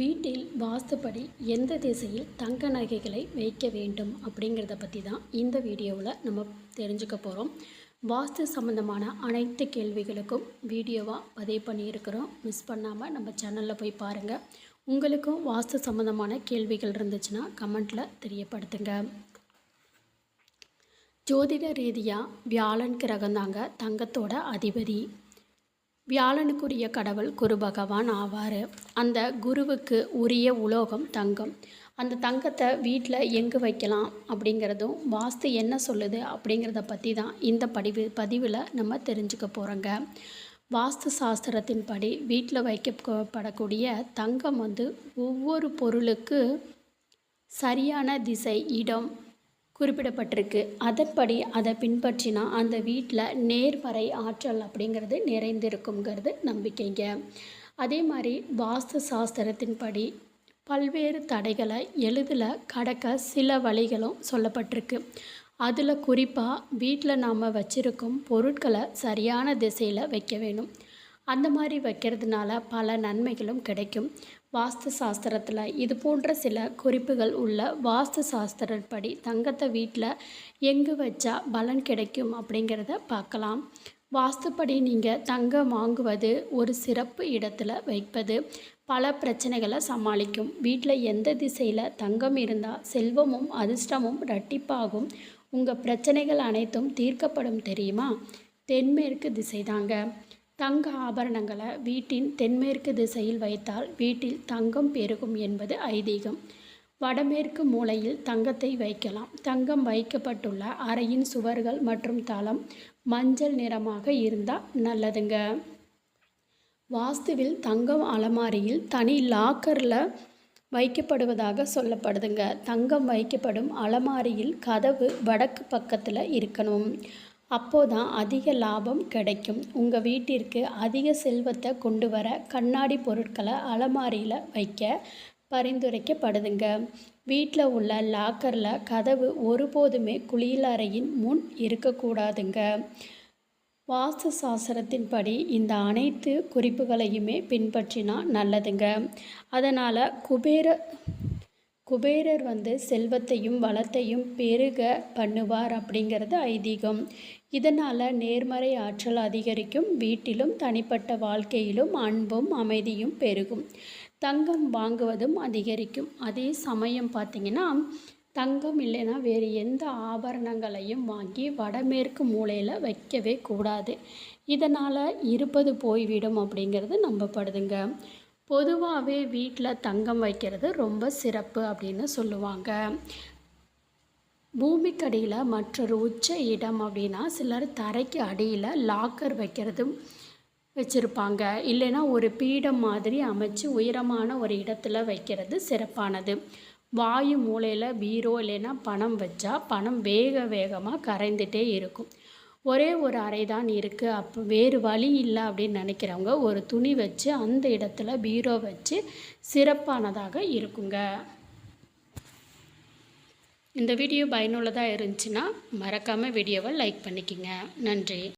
வீட்டில் வாஸ்துப்படி எந்த திசையில் தங்க நகைகளை வைக்க வேண்டும் அப்படிங்கிறத பற்றி தான் இந்த வீடியோவில் நம்ம தெரிஞ்சுக்க போகிறோம் வாஸ்து சம்மந்தமான அனைத்து கேள்விகளுக்கும் வீடியோவாக பதிவு பண்ணியிருக்கிறோம். மிஸ் பண்ணாமல் நம்ம சேனலில் போய் பாருங்கள் உங்களுக்கும் வாஸ்து சம்மந்தமான கேள்விகள் இருந்துச்சுன்னா கமெண்ட்டில் தெரியப்படுத்துங்க. ஜோதிட ரீதியாக வியாழன் கிரகம் தாங்க தங்கத்தோட அதிபதி. வியாழனுக்குரிய கடவுள் குரு பகவான் ஆவார். அந்த குருவுக்கு உரிய உலோகம் தங்கம். அந்த தங்கத்தை வீட்டில் எங்கே வைக்கலாம் அப்படிங்கிறதும் வாஸ்து என்ன சொல்லுது அப்படிங்கிறத பற்றி தான் இந்த படிவு பதிவில் நம்ம தெரிஞ்சுக்க போகிறோங்க வாஸ்து சாஸ்திரத்தின்படி வீட்டில் வைக்கப்படக்கூடிய தங்கம் வந்து ஒவ்வொரு பொருளுக்கு சரியான திசை இடம் குறிப்பிடப்பட்டிருக்கு. அதன்படி அதை பின்பற்றினா அந்த வீட்டில் நேர்மறை ஆற்றல் அப்படிங்கிறது நிறைந்திருக்குங்கிறது நம்பிக்கைங்க. அதே மாதிரி வாஸ்து சாஸ்திரத்தின்படி பல்வேறு தடைகளை எளிதில் கடக்க சில வழிகளும் சொல்லப்பட்டிருக்கு. அதில் குறிப்பாக வீட்டில் நாம் வச்சுருக்கும் பொருட்களை சரியான திசையில் வைக்க வேணும். அந்த மாதிரி வைக்கிறதுனால பல நன்மைகளும் கிடைக்கும். வாஸ்து சாஸ்திரத்தில் இது போன்ற சில குறிப்புகள் உள்ள வாஸ்து சாஸ்திரப்படி தங்கத்தை வீட்டில் எங்கே வச்சா பலன் கிடைக்கும் அப்படிங்கிறத பார்க்கலாம். வாஸ்துப்படி நீங்கள் தங்கம் வாங்குவது ஒரு சிறப்பு இடத்துல வைப்பது பல பிரச்சனைகளை சமாளிக்கும். வீட்டில் எந்த திசையில் தங்கம் இருந்தால் செல்வமும் அதிர்ஷ்டமும் ரட்டிப்பாகும் உங்கள் பிரச்சனைகள் அனைத்தும் தீர்க்கப்படும் தெரியுமா? தென்மேற்கு திசை தாங்க தங்க ஆபரணங்களை வீட்டின் தென்மேற்கு திசையில் வைத்தால் வீட்டில் தங்கம் பெருகும் என்பது ஐதீகம். வடமேற்கு மூலையில் தங்கத்தை வைக்கலாம். தங்கம் வைக்கப்பட்டுள்ள அறையின் சுவர்கள் மற்றும் தளம் மஞ்சள் நிறமாக இருந்தால் நல்லதுங்க. வாஸ்துவில் தங்கம் அலமாரியில் தனி லாக்கரில் வைக்கப்படுவதாக சொல்லப்படுதுங்க. தங்கம் வைக்கப்படும் அலமாரியில் கதவு வடக்கு பக்கத்தில் இருக்கணும். அப்போதான் அதிக லாபம் கிடைக்கும். உங்கள் வீட்டிற்கு அதிக செல்வத்தை கொண்டு வர கண்ணாடி பொருட்களை அலமாரியில் வைக்க பரிந்துரைக்கப்படுதுங்க. வீட்டில் உள்ள லாக்கரில் கதவு ஒருபோதுமே குளியலறையின் முன் இருக்கக்கூடாதுங்க. வாஸ்து சாஸ்திரத்தின்படி இந்த அனைத்து குறிப்புகளையுமே பின்பற்றினா நல்லதுங்க. அதனால் குபேர குபேரர் வந்து செல்வத்தையும் வளத்தையும் பெருக பண்ணுவார் அப்படிங்கிறது ஐதீகம். இதனால் நேர்மறை ஆற்றல் அதிகரிக்கும். வீட்டிலும் தனிப்பட்ட வாழ்க்கையிலும் அன்பும் அமைதியும் பெருகும். தங்கம் வாங்குவதும் அதிகரிக்கும். அதே சமயம் பார்த்திங்கன்னா தங்கம் இல்லைன்னா வேறு எந்த ஆபரணங்களையும் வாங்கி வடமேற்கு மூலையில் வைக்கவே கூடாது. இதனால் இருப்பது போய்விடும் அப்படிங்கிறது நம்பப்படுதுங்க. பொதுவாகவே வீட்டில் தங்கம் வைக்கிறது ரொம்ப சிறப்பு அப்படின்னு சொல்லுவாங்க. பூமிக்கடியில் மற்றொரு உச்ச இடம் அப்படின்னா சிலர் தரைக்கு அடியில் லாக்கர் வைக்கிறதும் வச்சுருப்பாங்க. இல்லைன்னா ஒரு பீடம் மாதிரி அமைச்சு உயரமான ஒரு இடத்துல வைக்கிறது சிறப்பானது. வாயு மூலையில் பீரோ இல்லைன்னா பணம் வச்சா பணம் வேக வேகமாக கரைந்துட்டே இருக்கும். ஒரே ஒரு அறை தான் இருக்குது அப்போ வேறு வழி இல்லை அப்படின்னு நினைக்கிறவங்க ஒரு துணி வச்சு அந்த இடத்துல பீரோ வச்சு சிறப்பானதாக இருக்குங்க. இந்த வீடியோ பயனுள்ளதாக இருந்துச்சுன்னா மறக்காமல் வீடியோவை லைக் பண்ணிக்கோங்க. நன்றி.